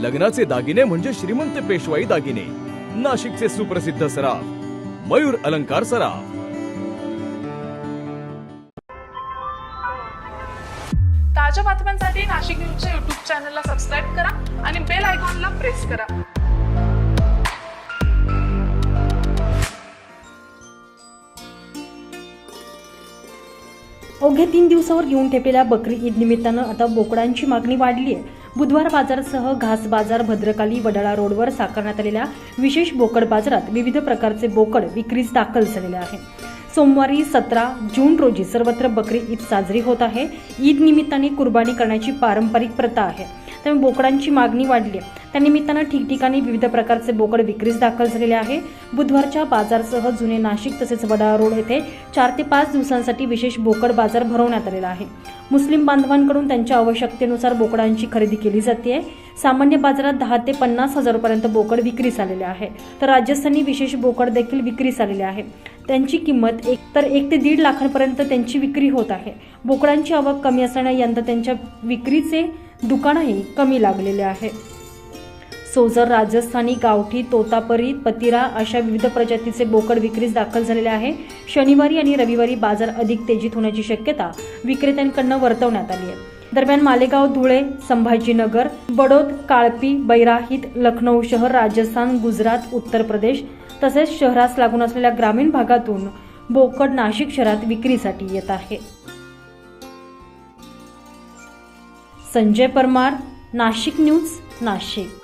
लग्नाचे दागिने म्हणजे श्रीमंत पेशवाई दागिने. नाशिकचे सुप्रसिद्ध सराफ मयूर अलंकार सराफ. ताज्या बातम्यांसाठी नाशिक न्यूजच्या युट्यूब चॅनलला सबस्क्राईब करा आणि बेल आयकॉनला प्रेस करा. अवघ्या तीन दिवसावर येऊन ठेपलेल्या बकरी ईद निमित्तानं आता बोकडांची मागणी वाढली आहे बुधवार बाजारसह घास बाजार भद्रकाली वडाळा रोडवर साकारण्यात आलेल्या विशेष बोकड बाजारात विविध प्रकारचे बोकड विक्रीस दाखल झालेले आहे. सोमवारी सतरा जून रोजी सर्वत्र बकरी ईद साजरी होत आहे. ईद निमित्ताने कुर्बानी करण्याची पारंपरिक प्रथा आहे. त्यामुळे बोकडांची मागणी वाढली आहे. त्यानिमित्तानं ठिकठिकाणी विविध प्रकारचे बोकड विक्रीस दाखल झालेले आहे. बुधवारच्या बाजारसह जुने नाशिक तसेच वडाळा रोड येथे चार ते पाच दिवसांसाठी विशेष बोकड बाजार भरवण्यात आलेला आहे. मुस्लिम बांधवांकडून त्यांच्या आवश्यकतेनुसार बोकडांची खरेदी केली जाते. सामान्य बाजारात दहा ते पन्नास हजारपर्यंत बोकड विक्रीस आलेले आहे. तर राजस्थानी विशेष बोकड देखील विक्रीस आलेले आहे. त्यांची किंमत एक तर एक ते दीड लाखांपर्यंत त्यांची विक्री होत आहे. बोकडांची आवक कमी असल्याने यंदा त्यांच्या विक्रीचे दुकानही कमी लागलेले आहे. सोजर राजस्थानी गावठी तोतापरी पतिरा अशा विविध प्रजातीचे बोकड विक्रीस दाखल झालेले आहे. शनिवारी आणि रविवारी बाजार अधिक तेजीत होण्याची शक्यता विक्रेत्यांकडनं वर्तवण्यात आली आहे. दरम्यान मालेगाव धुळे संभाजीनगर बडोद काळपी बैराहित लखनौ शहर राजस्थान गुजरात उत्तर प्रदेश तसेच शहरास लागून असलेल्या ग्रामीण भागातून बोकड नाशिक शहरात विक्रीसाठी येत आहे. संजय परमार नाशिक न्यूज नाशिक.